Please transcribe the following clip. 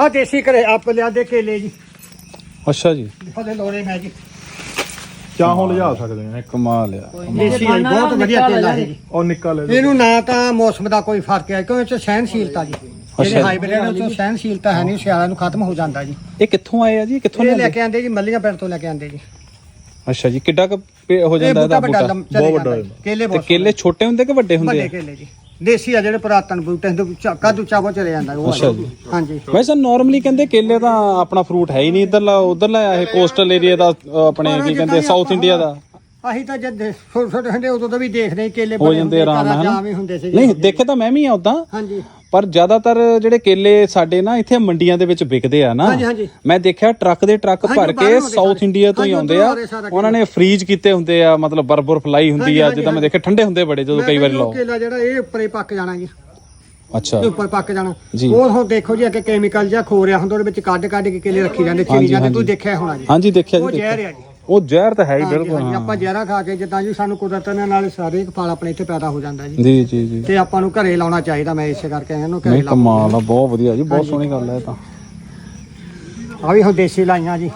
ਆ ਦੇਸੀ ਘਰੇ ਆਪ ਲਿਆਦੇ ਕੇਲੇ ਜੀ। ਅੱਛਾ ਜੀ। ਫਲੇ ਲੋੜੇ ਮੈਂ ਜੀ। ਚਾਹੋਂ ਲਿਜਾ ਸਕਦੇ ਆ ਕਮਾਲ ਆ ਦੇਸੀ ਹੈ ਬਹੁਤ ਵਧੀਆ ਕੇਲਾ ਹੈ ਜੀ। ਉਹ ਨਿੱਕਾ ਲੈ ਲਓ। ਇਹਨੂੰ ਨਾ ਤਾਂ ਮੌਸਮ ਦਾ ਕੋਈ ਫ਼ਰਕ ਹੈ ਕਿਉਂਕਿ ਇਹ 'ਚ ਸਹਿਨਸ਼ੀਲਤਾ ਜੀ। ਜਿਹੜੇ। ਹਾਈਬ੍ਰਿਡ ਉਹ 'ਚ ਸਹਿਨਸ਼ੀਲਤਾ ਹੈ ਨਹੀਂ ਸਿਆਲਾਂ ਨੂੰ ਖਤਮ ਹੋ ਜਾਂਦਾ ਜੀ। ਇਹ ਕਿੱਥੋਂ ਆਏ ਆ ਜੀ? ਕਿੱਥੋਂ ਇਹ ਲੈ ਲਿਆਂਦੇ? ਕੇ ਆਂਦੇ ਜੀ ਮੱਲੀਆਂ ਪਿੰਡ ਤੋਂ ਲੈ ਕੇ ਆਂਦੇ ਜੀ। ਅੱਛਾ ਜੀ ਕਿੱਡਾ ਕੁ ਪੇ- ਹੋ ਇਹ ਜਾਂਦਾ ਬੂਟਾ ਇਹਦਾ ਵੱਡਾ ਬੂਟਾ ਲੰਮ ਚਲੇ ਬਹੁਤ ਜਾਂਦਾ ਵੱਡਾ ਜੀ। ਕੇਲੇ ਤੇ ਬਹੁਤ ਕੇਲੇ ਛੋਟੇ ਹੁੰਦੇ ਕਿ ਵੱਡੇ ਹੁੰਦੇ ਵੱਡੇ ਆ? ਕੇਲੇ ਜੀ। ਦੇਸੀ ਆ ਜਿਹੜੇ ਪੁਰਾਤਨ ਬੂਟੇ ਹੁੰਦੇ ਕਾਦੂ ਚਾਵੋ ਚਲੇ ਜਾਂਦਾ ਉਹ ਅੱਛਾ ਵਾਲੇ। ਜੀ। ਹਾਂਜੀ ਵੈਸੇ ਨਾਰਮਲੀ ਕਹਿੰਦੇ ਕੇਲੇ ਤਾਂ ਆਪਣਾ ਫਰੂਟ ਹੈ ਹੀ ਨਹੀਂ ਇਧਰਲਾ ਉਧਰਲਾ ਇਹ ਕੋਸਟਲ ਏਰੀਆ ਦਾ ਅ, ਆਪਣੇ ਕੀ ਕਹਿੰਦੇ ਸਾਊਥ ਇੰਡੀਆ ਦਾ ਅਸੀਂ ਤਾਂ ਜਦ ਛੋਟੇ ਛੋਟੇ ਹੁੰਦੇ ਉਦੋਂ ਤਾਂ ਵੀ ਦੇਖਦੇ ਸੀ ਕੇਲੇ ਹੋ ਬਣੇ ਜਾਂਦੇ ਹੁੰਦੇ, ਆਰਾਮ ਨਾਲ ਘਰਾਂ 'ਚ ਹਨਾ? ਆਮ ਹੀ ਹੁੰਦੇ ਸੀ ਨਹੀਂ ਦੇਖੇ ਤਾਂ ਮੈਂ ਵੀ ਆ ਉਦਾਂ ਹਾਂਜੀ ਪਰ ਜ਼ਿਆਦਾਤਰ ਜਿਹੜੇ ਕੇਲੇ ਸਾਡੇ ਨਾ ਇੱਥੇ ਮੰਡੀਆਂ ਦੇ ਵਿੱਚ ਵਿਕਦੇ ਆ ਨਾ ਹਾਂਜੀ, ਹਾਂਜੀ। ਮੈਂ ਦੇਖਿਆ ਟਰੱਕ ਦੇ ਟਰੱਕ ਹਾਂਜੀ, ਭਰ ਬਾਹਰੋਂ ਕੇ ਆਉਂਦੇ ਸਾਊਥ ਸਾਰੇ। ਇੰਡੀਆ ਤੋਂ ਹੀ ਹਾਂਜੀ, ਆਉਂਦੇ ਆ ਸਾਰਾ ਉਹਨਾਂ ਨੇ ਫ੍ਰੀਜ ਕੀਤੇ ਹੁੰਦੇ ਆ ਮਤਲਬ ਬਰਬਰ ਫਲਾਈ ਹੁੰਦੀ ਹਾਂਜੀ, ਆ ਹਾਂਜੀ, ਜਿੱਦਾਂ ਮੈਂ ਦੇਖੇ ਠੰਡੇ ਹੁੰਦੇ ਬੜੇ ਜਦੋਂ ਕਈ ਵਾਰੀ ਲਾਓ ਕੇਲਾ ਜਿਹੜਾ ਇਹ ਉੱਪਰੇ ਪੱਕ ਜਾਣਾ ਜੀ ਅੱਛਾ ਇਹ ਉੱਪਰ ਪੱਕ ਜਾਣਾ ਜੀ। ਉਹ ਹੁਣ ਦੇਖੋ ਜੀ ਕਿ ਕੈਮੀਕਲ ਜਿਹਾ ਖੋ ਰਿਹਾ ਹੁੰਦਾ ਉਹਦੇ ਵਿੱਚ ਕੱਢ ਕੱਢ ਕੇ ਕੇਲੇ ਰੱਖੀ ਜਾਂਦੇ ਚੀਨੀ ਹਾਂਜੀ, ਜਾਂਦੇ। ਤੁਸੀਂ ਦੇਖਿਆ ਹੋਣਾ ਜੀ ਹਾਂਜੀ ਦੇਖਿਆ ਉਹ ਜੀ ਜ਼ਹਿਰ ਦੇਖਿਆ। ਆ ਜੀ ਉਹ ਜ਼ਹਿਰ ਤਾਂ ਹੈ ਹੀ ਬਿਲਕੁਲ ਹਾਂਜੀ, ਹਾਂ। ਆਪਾਂ ਜ਼ਹਿਰਾਂ ਖਾ ਕੇ ਜਿੱਦਾਂ ਜੀ ਸਾਨੂੰ ਕੁਦਰਤ ਨੇ ਨਾਲ ਸਾਰੇ ਇੱਕ ਫਲ ਆਪਣੇ ਇੱਥੇ ਪੈਦਾ ਹੋ ਜਾਂਦਾ ਜੀ। ਜੀ ਜੀ ਜੀ। ਤੇ ਆਪਾਂ ਨੂੰ ਘਰੇ ਲਾਉਣਾ ਚਾਹੀਦਾ ਮੈਂ ਇਸੇ ਕਰਕੇ ਇਹਨੂੰ ਘਰੇ ਨਹੀਂ ਲਾਉਂ ਕਮਾਲ ਆ ਬਹੁਤ ਵਧੀਆ ਜੀ ਬਹੁਤ ਸੋਹਣੀ ਗੱਲ ਹੈ ਇਹ ਤਾਂ। ਆ ਵੀ ਹੁਣ ਦੇਸੀ ਲਾਈਆਂ ਜੀ।